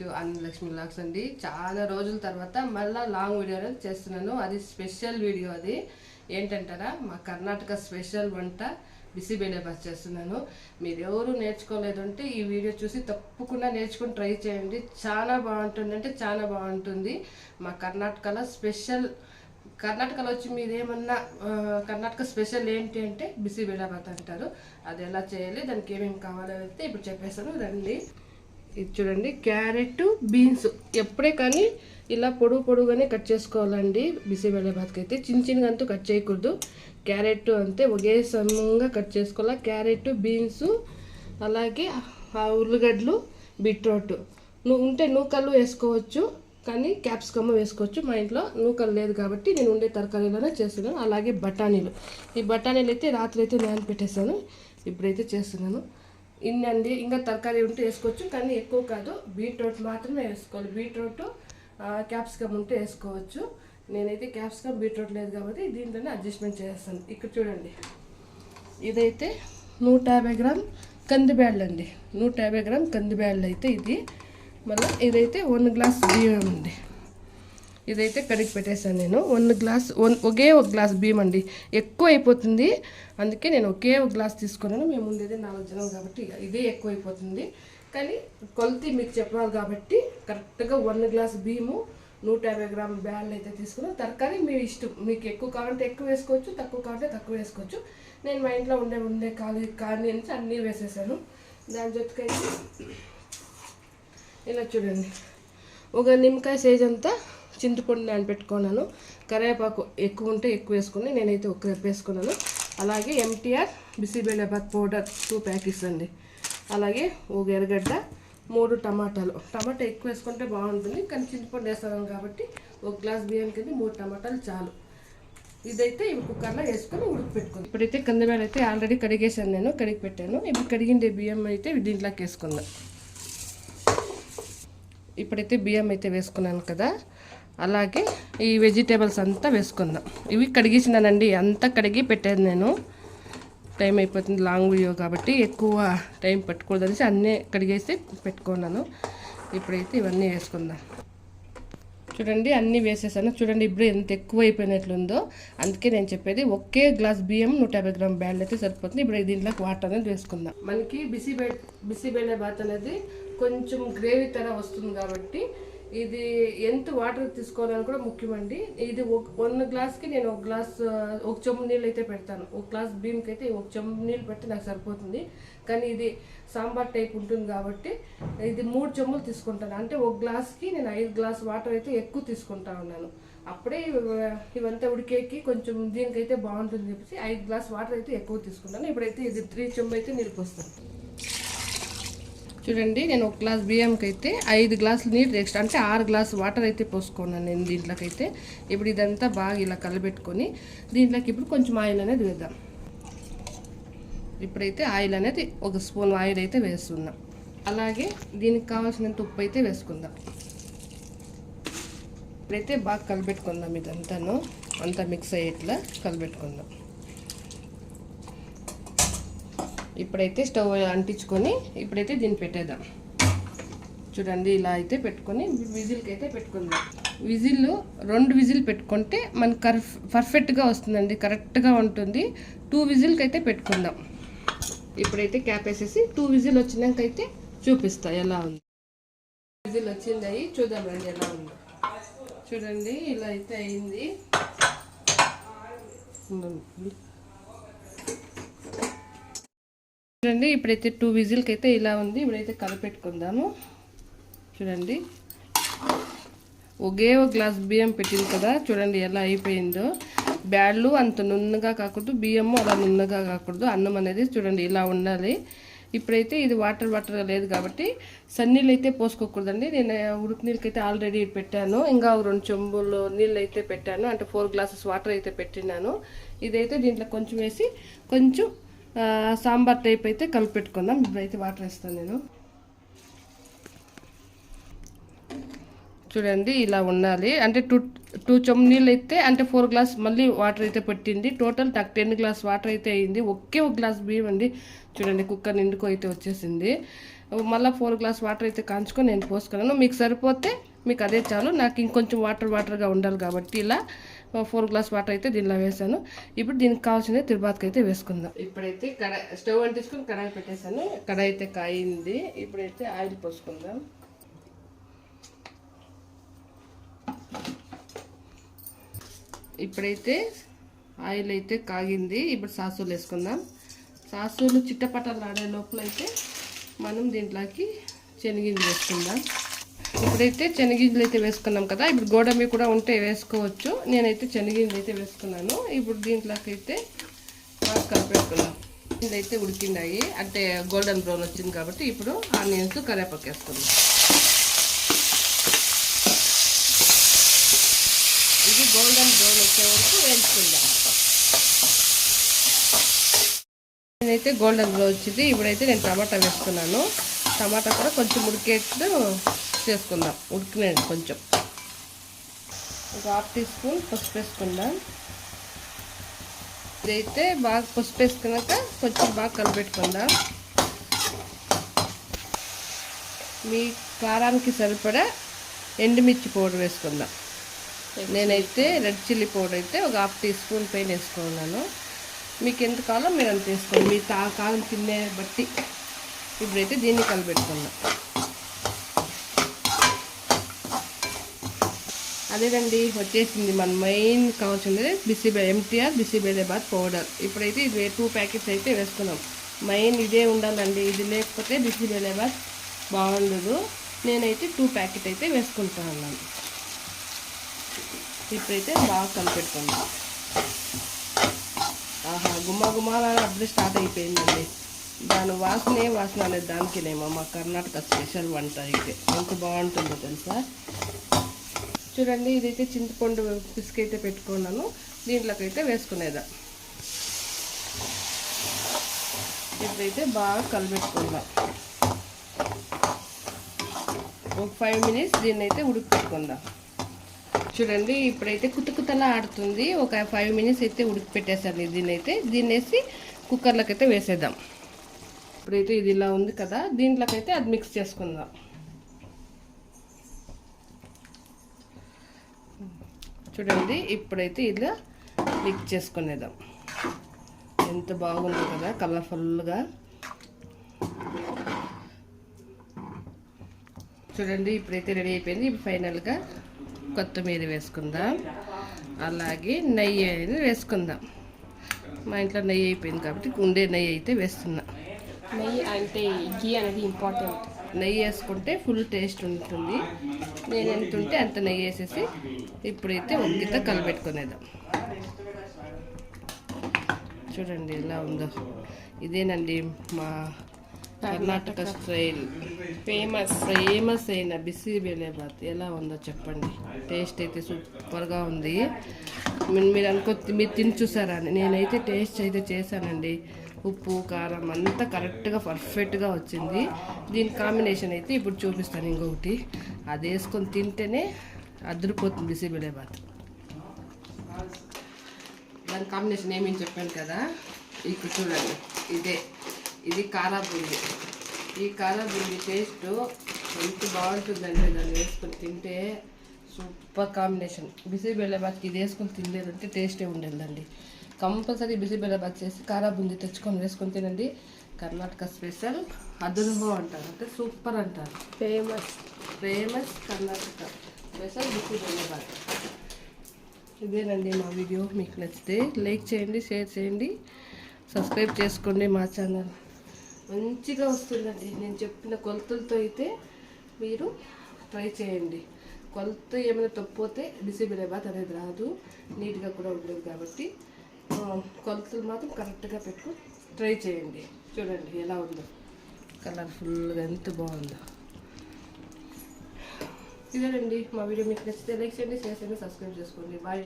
To Lakshmi lakhs అండి. చాలా రోజుల తర్వాత మళ్ళీ లాంగ్ వీడియో అనేది చేస్తున్నాను. అది స్పెషల్ వీడియో అది. ఏంటంటారా మా కర్ణాటక స్పెషల్ వంట బిసిబేలేబాత్ చేస్తున్నాను. మీరు ఎవరు నేర్చుకోలేదంటే ఈ వీడియో చూసి తప్పకుండా నేర్చుకుని ట్రై చేయండి. చాలా బాగుంటుంది అంటే చాలా బాగుంటుంది. మా కర్ణాటకలో స్పెషల్ కర్ణాటకలో వచ్చి మీరు ఏమన్నా కర్ణాటక స్పెషల్ ఏంటి అంటే బిసి అంటారు. అది ఎలా చేయాలి దానికి ఏమేమి కావాలో అయితే ఇప్పుడు చెప్పేస్తాను. రండి. ఇది చూడండి క్యారెట్ బీన్స్. ఎప్పుడే కానీ ఇలా పొడుగు పొడుగునే కట్ చేసుకోవాలండి. బిసిబెళ్ళబాద్కి అయితే చిన్న చిన్నగా అంతా కట్ చేయకూడదు. క్యారెట్ అంతే ఒకే సమంగా కట్ చేసుకోవాలి. క్యారెట్ బీన్స్ అలాగే ఆ ఉల్లిగడ్డలు బీట్రూట్. నువ్వు ఉంటే నూకలు వేసుకోవచ్చు కానీ క్యాప్సికమ్ వేసుకోవచ్చు. మా ఇంట్లో నూకలు లేదు కాబట్టి నేను ఉండే తరకారీలోనే చేస్తున్నాను. అలాగే బఠానీలు. ఈ బఠానీలు అయితే రాత్రి అయితే నానబెట్టేసాను ఇప్పుడైతే చేస్తున్నాను. ఇన్ని అండి ఇంకా తరకారీ ఉంటే వేసుకోవచ్చు కానీ ఎక్కువ కాదు. బీట్రూట్ మాత్రమే వేసుకోవాలి. బీట్రూట్ క్యాప్సికమ్ ఉంటే వేసుకోవచ్చు. నేనైతే క్యాప్సికమ్ బీట్రూట్ లేదు కాబట్టి దీంట్లోనే అడ్జస్ట్మెంట్ చేస్తాను. ఇక్కడ చూడండి. ఇదైతే నూట యాభై గ్రామ్ కందిబ్యాళ్ళు అండి. నూట యాభై గ్రామ్ కందిబ్యాళ్ళు అయితే ఇది. మళ్ళీ ఇదైతే వన్ గ్లాస్ బియ్యం అండి. ఇదైతే కడిగి పెట్టేశాను నేను. వన్ గ్లాస్ వన్ ఒకే ఒక గ్లాస్ బియ్యం అండి. ఎక్కువ అయిపోతుంది అందుకే నేను ఒకే ఒక గ్లాస్ తీసుకున్నాను. మేము ఉండేది నాలుగు జనం కాబట్టి ఇదే ఎక్కువ అయిపోతుంది కానీ కొలతి మీకు చెప్పాలి కాబట్టి కరెక్ట్గా వన్ గ్లాస్ బియ్యము నూట యాభై గ్రాముల బ్యాళ్ళు అయితే తీసుకున్నాను. తరకారీ మీ ఇష్టం. మీకు ఎక్కువ కావాలంటే ఎక్కువ వేసుకోవచ్చు తక్కువ కావాలంటే తక్కువ వేసుకోవచ్చు. నేను మా ఇంట్లో ఉండే ఉండే కాలి కాని నుంచి అన్నీ వేసేసాను. దాని జొత్తుకైతే ఇలా చూడండి. ఒక నిమ్మకాయ సైజ్ అంతా చింతపండు నానబెట్టుకున్నాను కరివేపాకు ఎక్కువ ఉంటే ఎక్కువ వేసుకుని నేనైతే ఒక రెప్ప వేసుకున్నాను. అలాగే MTR bisi bele bath powder two packets అండి. అలాగే ఒక ఎర్రగడ్డ మూడు టమాటాలు. టమాటా ఎక్కువ వేసుకుంటే బాగుంటుంది. కానీ చింతపండు వేస్తాను కాబట్టి ఒక గ్లాస్ బియ్యానికి అయితే మూడు టమాటాలు చాలు. ఇదైతే ఇవి కుక్కర్లో వేసుకొని ఉడికిపెట్టుకుంది ఇప్పుడైతే కందిబేళ అయితే ఆల్రెడీ కడిగేసాను నేను. కడిగి పెట్టాను. ఇప్పుడు కడిగిండే బియ్యం అయితే దీంట్లోకి వేసుకుందాం. ఇప్పుడైతే బియ్యం అయితే వేసుకున్నాను కదా. అలాగే ఈ వెజిటేబుల్స్ అంతా వేసుకుందాం. ఇవి కడిగేసినానండి అంతా కడిగి పెట్టాను నేను. టైం అయిపోతుంది లాంగ్ వీడియో కాబట్టి ఎక్కువ టైం పెట్టుకూడదనేసి అన్నీ కడిగేసి పెట్టుకున్నాను. ఇప్పుడైతే ఇవన్నీ వేసుకుందాం. చూడండి అన్నీ వేసేసాను. చూడండి ఇప్పుడు ఎంత ఎక్కువ అయిపోయినట్లుందో. అందుకే నేను చెప్పేది ఒకే గ్లాస్ బియ్యం నూట యాభై గ్రామ్ బ్యాండ్ అయితే సరిపోతుంది. ఇప్పుడు దీంట్లోకి వాటర్ అనేది వేసుకుందాం. మనకి బిసి బే బాత్ అనేది కొంచెం గ్రేవీ తర వస్తుంది కాబట్టి ఇది ఎంత వాటర్ తీసుకోవాలని కూడా ముఖ్యమండి. ఇది ఒక వన్ గ్లాస్కి నేను ఒక గ్లాస్ ఒక చెంబు నీళ్ళు అయితే పెడతాను. ఒక గ్లాస్ బియ్యంకి అయితే ఒక చెంబు నీళ్ళు పెడితే నాకు సరిపోతుంది. కానీ ఇది సాంబార్ టైప్ ఉంటుంది కాబట్టి ఇది మూడు చెంబులు తీసుకుంటాను. అంటే ఒక గ్లాస్కి నేను ఐదు గ్లాస్ వాటర్ అయితే ఎక్కువ తీసుకుంటా ఉన్నాను. అప్పుడే ఇవంతా ఉడికేకి కొంచెం దీనికైతే బాగుంటుంది చెప్పేసి ఐదు గ్లాస్ వాటర్ అయితే ఎక్కువ తీసుకుంటాను. ఇప్పుడైతే ఇది త్రీ చెంబు అయితే నీళ్ళు వస్తాను చూడండి నేను ఒక గ్లాస్ బియ్యంకి అయితే ఐదు గ్లాసులు నీళ్ళు ఎక్స్ట్రా అంటే ఆరు గ్లాసు వాటర్ అయితే పోసుకున్నాను నేను దీంట్లోకైతే. ఇప్పుడు ఇదంతా బాగా ఇలా కలబెట్టుకొని దీంట్లోకి ఇప్పుడు కొంచెం ఆయిల్ అనేది వేద్దాం. ఇప్పుడైతే ఆయిల్ అనేది ఒక స్పూన్ ఆయిల్ అయితే వేస్తున్నాం. అలాగే దీనికి కావాల్సినంత ఉప్పు అయితే వేసుకుందాం. ఇప్పుడైతే బాగా కలిపెట్టుకుందాం ఇదంతాను. అంతా మిక్స్ అయ్యేట్లా కలిపెట్టుకుందాం ఇప్పుడైతే స్టవ్ అంటించుకొని ఇప్పుడైతే దీన్ని పెట్టేద్దాం. చూడండి ఇలా అయితే పెట్టుకొని విజిల్కి అయితే పెట్టుకుందాం. విజిల్ రెండు విజిల్ పెట్టుకుంటే మనకు కర్ఫ్ పర్ఫెక్ట్గా వస్తుందండి కరెక్ట్గా ఉంటుంది. టూ విజిల్కి అయితే పెట్టుకుందాం. ఇప్పుడైతే క్యాప్ వేసేసి టూ విజిల్ వచ్చినాక అయితే చూపిస్తా ఎలా ఉంది. విజిల్ వచ్చింది చూద్దాం రండి ఎలా ఉందో. చూడండి ఇలా అయితే అయింది. చూడండి ఇప్పుడైతే టూ విజిల్కి అయితే ఇలా ఉంది. ఇప్పుడైతే కలిపెట్టుకుందాము. చూడండి. ఒకే ఒక గ్లాస్ బియ్యం పెట్టింది కదా. చూడండి ఎలా అయిపోయిందో. బ్యాడ్లు అంత నున్నగా కాకూడదు. బియ్యము అలా నున్నగా కాకూడదు. అన్నం అనేది చూడండి ఇలా ఉండాలి. ఇప్పుడైతే ఇది వాటర్ వాటర్గా లేదు కాబట్టి సన్నీళ్ళు అయితే పోసుకోకూడదండి. నేను ఉడుకు నీళ్ళకి అయితే ఆల్రెడీ పెట్టాను. ఇంకా రెండు చెంబులు నీళ్ళు అయితే పెట్టాను. అంటే ఫోర్ గ్లాసెస్ వాటర్ అయితే పెట్టినాను ఇదైతే దీంట్లో కొంచెం వేసి కొంచెం సాంబార్ టైప్ అయితే కలిపెట్టుకుందాం ఇప్పుడైతే వాటర్ వేస్తాను నేను. చూడండి ఇలా ఉండాలి. అంటే టూ టూ చెమ్ నీళ్ళు అయితే అంటే ఫోర్ గ్లాస్ మళ్ళీ వాటర్ అయితే పెట్టింది. టోటల్ నాకు టెన్ గ్లాస్ వాటర్ అయితే అయింది. ఒకే ఒక గ్లాస్ బియ్యం అండి. చూడండి కుక్కర్ నిండుకు అయితే వచ్చేసింది. మళ్ళీ ఫోర్ గ్లాస్ వాటర్ అయితే కాంచుకొని నేను పోసుకున్నాను. మీకు సరిపోతే మీకు అదే చాలు. నాకు ఇంకొంచెం వాటర్ వాటర్గా ఉండాలి కాబట్టి ఇలా ఫోర్ గ్లాస్ వాటర్ అయితే దీనిలో వేసాను. ఇప్పుడు దీనికి కావాల్సింది తిరుపతికి అయితే వేసుకుందాం. ఇప్పుడైతే కడాయి స్టవ్ అంటించుకొని కడాయి పెట్టేశాను. కడాయి అయితే కాయింది. ఇప్పుడైతే ఆయిల్ పోసుకుందాం. ఇప్పుడైతే ఆయిల్ అయితే కాగింది. ఇప్పుడు సాసులు వేసుకుందాం. సాసులు చిట్టపట్టలు ఆడే లోపల అయితే మనం దీంట్లోకి శనగింజలు వేసుకుందాం. ఇప్పుడైతే శనగింజలు అయితే వేసుకున్నాం కదా. ఇప్పుడు గోడమి కూడా ఉంటే వేసుకోవచ్చు. నేనైతే శనగింజలు అయితే వేసుకున్నాను. ఇప్పుడు దీంట్లోకైతే అయితే బాగా కలిపేసుకున్నాం అయితే ఉడికిండాయి. అంటే గోల్డెన్ బ్రౌన్ వచ్చింది కాబట్టి ఇప్పుడు ఆనియన్స్ కరివేపాకు వేసుకుందాం. ఇది గోల్డెన్ బ్రౌన్ వచ్చే వరకు వేయించుకుందాం. నేనైతే గోల్డెన్ బ్రౌన్ వచ్చింది. ఇప్పుడైతే నేను టమాటా వేసుకున్నాను. టమాటా కూడా కొంచెం ఉడికేట్టు చేసుకుందాం ఉడికినాడు కొంచెం. ఒక హాఫ్ టీ స్పూన్ పసుపు వేసుకుందాం. ఇదైతే బాగా పసుపు వేసుకున్నాక కొంచెం బాగా కలిపెట్టుకుందాం మీ కారానికి సరిపడా ఎండుమిర్చి పౌడర్ వేసుకుందాం. నేనైతే రెడ్ చిల్లీ పౌడర్ అయితే ఒక హాఫ్ టీ స్పూన్ పైన వేసుకున్నాను. మీకు ఎంత కావాలో మీరు అంత వేసుకోండి. మీ తా కాలం తినే బట్టి ఇప్పుడైతే దీన్ని కలిపెట్టుకుందాం అదేనండి వచ్చేసింది మన మెయిన్ కావాల్సింది బిసిబే ఎంటీఆర్ బిసిబేలేబాద్ పౌడర్. ఇప్పుడైతే ఇది టూ ప్యాకెట్స్ అయితే వేసుకున్నాం. మెయిన్ ఇదే ఉండాలండి ఇది లేకపోతే బిసిబేలేబాద్ బాగుండదు. నేనైతే టూ ప్యాకెట్ అయితే వేసుకుంటాను ఇప్పుడైతే బాగా కలిపెట్టుకుందాం ఆహా గుమ్మ గుమ్మాల అప్పుడే స్టార్ట్ అయిపోయిందండి. దాని వాసనే వాసన అనేది దానికినేమో మా కర్ణాటక స్పెషల్ వంట అయితే. ఎంత బాగుంటుందో తెలుసా? చూడండి ఇదైతే చింతపండు పిసికి అయితే పెట్టుకున్నాను. దీంట్లోకి అయితే వేసుకునేదా. ఇప్పుడైతే బాగా కలిపెట్టుకుందాం ఒక ఫైవ్ మినిట్స్ దీన్ని అయితే ఉడికి పెట్టుకుందాం చూడండి ఇప్పుడైతే కుతకుతలా ఆడుతుంది. ఒక ఫైవ్ మినిట్స్ అయితే ఉడికి పెట్టేసాను దీన్ని అయితే దీన్ని వేసి కుక్కర్లోకి అయితే వేసేద్దాం. ఇప్పుడైతే ఇది ఇలా ఉంది కదా దీంట్లోకి అయితే అది మిక్స్ చేసుకుందాం. చూడండి ఇప్పుడైతే ఇలా మిక్స్ చేసుకునేద్దాం. ఎంత బాగుంది కదా కలర్ఫుల్గా చూడండి ఇప్పుడైతే రెడీ అయిపోయింది. ఇప్పుడు ఫైనల్గా కొత్తిమీర వేసుకుందాం. అలాగే నెయ్యి అనేది వేసుకుందాం. మా ఇంట్లో నెయ్యి అయిపోయింది కాబట్టి ఉండే నెయ్యి అయితే వేస్తున్నా. నెయ్యి అంటే ఘీ అనేది ఇంపార్టెంట్ నెయ్యి వేసుకుంటే ఫుల్ టేస్ట్ ఉంటుంది. నేను ఎంత ఉంటే అంత నెయ్యి వేసేసి ఇప్పుడైతే ఒక్కిత కలిపెట్టుకునేదాం చూడండి ఎలా ఉందో. ఇదేనండి మా కర్ణాటక స్టైల్. ఫేమస్ ఫేమస్ అయిన బిసి బేలేబాత్ ఎలా ఉందో చెప్పండి. టేస్ట్ అయితే సూపర్గా ఉంది. మీరు అనుకో మీరు తిని చూసారా? అని నేనైతే టేస్ట్ అయితే చేశానండి. ఉప్పు కారం అంతా కరెక్ట్గా పర్ఫెక్ట్గా వచ్చింది. దీని కాంబినేషన్ అయితే ఇప్పుడు చూపిస్తాను ఇంకొకటి. అది వేసుకొని తింటేనే అదిరిపోతుంది బిసి బేలేబాత్ దాని కాంబినేషన్ ఏమేమి చెప్పాను కదా? ఇక్కడ చూడండి. ఇదే. ఇది కారా బూంది ఈ కారా బూంది టేస్ట్ ఎంత బాగుంటుందంటే దాన్ని వేసుకొని తింటే సూపర్ కాంబినేషన్. బిసి బెల్లబాత్కి ఇది వేసుకొని తినలేదంటే టేస్టే ఉండేదండి. కంపల్సరీ బిసి బెల్లబాత్ చేసి కారా బూంది తెచ్చుకొని వేసుకొని తినండి. కర్ణాటక స్పెషల్ అదురుహో అంటారు. అంటే సూపర్ అంటారు. Famous. Famous Karnataka special bisi bele bath ఇదేనండి మా వీడియో. మీకు నచ్చితే లైక్ చేయండి షేర్ చేయండి. సబ్స్క్రైబ్ చేసుకోండి మా ఛానల్. మంచిగా వస్తుందండి. నేను చెప్పిన కొలతలతో అయితే మీరు ట్రై చేయండి. కొలత ఏమైనా తప్పిపోతే బిసిబిలేబాత్ అనేది రాదు. నీట్గా కూడా ఉండదు కాబట్టి కొలతలు మాత్రం కరెక్ట్గా పెట్టుకొని ట్రై చేయండి. చూడండి ఎలా ఉందో. కలర్ఫుల్గా ఎంత బాగుందో. ఇదేనండి మా వీడియో. మీకు నచ్చితే లైక్ చేయండి షేర్ చేయండి సబ్స్క్రైబ్ చేసుకోండి. బాయ్.